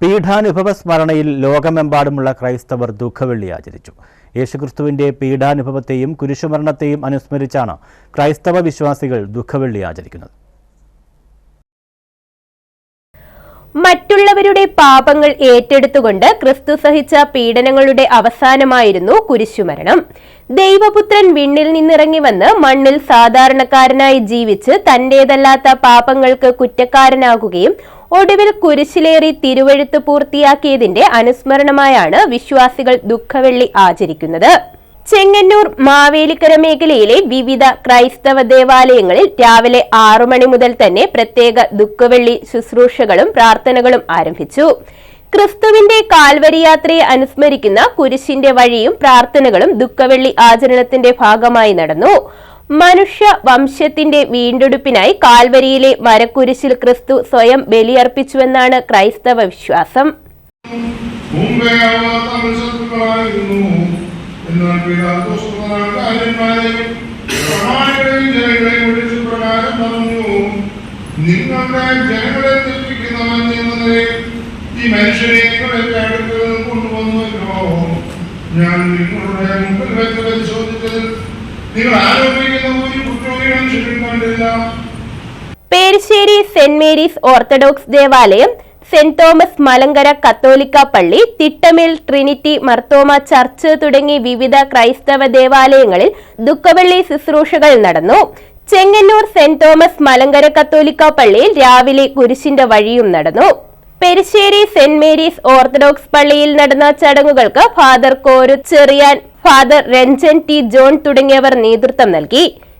പീഠാനുഭവ സ്മരണയിൽ ലോകമെമ്പാടുമുള്ള ക്രൈസ്തവർ ദുഃഖവെള്ളി ആചരിച്ചു. യേശുക്രിസ്തുവിന്റെ പീഠാനുഭവത്തെയും കുരിശുമരണത്തെയും അനുസ്മരിച്ചാണ് ക്രൈസ്തവ വിശ്വാസികൾ ദുഃഖവെള്ളി ആചരിക്കുന്നത്. മറ്റുള്ളവരുടെ പാപങ്ങൾ ഏറ്റെടുത്തുകൊണ്ട് ക്രിസ്തു സഹിച്ച പീഡനങ്ങളുടെ അവസാനമായിരുന്നു കുരിശുമരണം. ദൈവപുത്രൻ വിണ്ണിൽ നിന്നിറങ്ങി വന്ന് മണ്ണിൽ സാധാരണക്കാരനായി ജീവിച്ച് തന്റേതല്ലാത്ത പാപങ്ങൾക്ക് കുറ്റക്കാരനാകുകയും ഒടുവിൽ കുരിശിലേറി തിരുവഴുത്ത് പൂർത്തിയാക്കിയതിന്റെ അനുസ്മരണമായാണ് വിശ്വാസികൾ ദുഃഖവെള്ളി ആചരിക്കുന്നത്. ചെങ്ങന്നൂർ മാവേലിക്കര മേഖലയിലെ വിവിധ ക്രൈസ്തവ ദേവാലയങ്ങളിൽ രാവിലെ ആറു മണി മുതൽ തന്നെ പ്രത്യേക ദുഃഖവെള്ളി ശുശ്രൂഷകളും പ്രാർത്ഥനകളും ആരംഭിച്ചു. ക്രിസ്തുവിന്റെ കാൽവരി യാത്രയെ അനുസ്മരിക്കുന്ന കുരിശിന്റെ വഴിയും പ്രാർത്ഥനകളും ദുഃഖവെള്ളി ആചരണത്തിന്റെ ഭാഗമായി നടന്നു. മനുഷ്യ വംശത്തിന്റെ വീണ്ടെടുപ്പിനായി കാൽവരിയിലെ മരക്കുരിശിൽ ക്രിസ്തു സ്വയം ബലിയർപ്പിച്ചുവെന്നാണ് ക്രൈസ്തവ വിശ്വാസം. ജനങ്ങളെ ഈ ഞാൻ നിങ്ങളുടെ മുമ്പിൽ വെച്ച് പരിശോധിച്ചതിൽ നിങ്ങൾ ആരോപിക്കുന്ന പേരിശ്ശേരി സെന്റ് മേരീസ് ഓർത്തഡോക്സ് ദേവാലയം സെന്റ് തോമസ് മലങ്കര കത്തോലിക്ക പള്ളി തിട്ടമിൽ ട്രിനിറ്റി മർത്തോമ ചർച്ച് തുടങ്ങി വിവിധ ക്രൈസ്തവ ദേവാലയങ്ങളിൽ ദുഃഖവെള്ളി ശുശ്രൂഷകൾ നടന്നു. ചെങ്ങന്നൂർ സെന്റ് തോമസ് മലങ്കര കത്തോലിക്ക പള്ളിയിൽ രാവിലെ കുരിശിന്റെ വഴിയും നടന്നു. പെരിശ്ശേരി സെന്റ് മേരീസ് ഓർത്തഡോക്സ് പള്ളിയിൽ നടന്ന ചടങ്ങുകൾക്ക് father Koru Cherian father Ranjan T John തുടങ്ങിയവർ നേതൃത്വം നൽകി.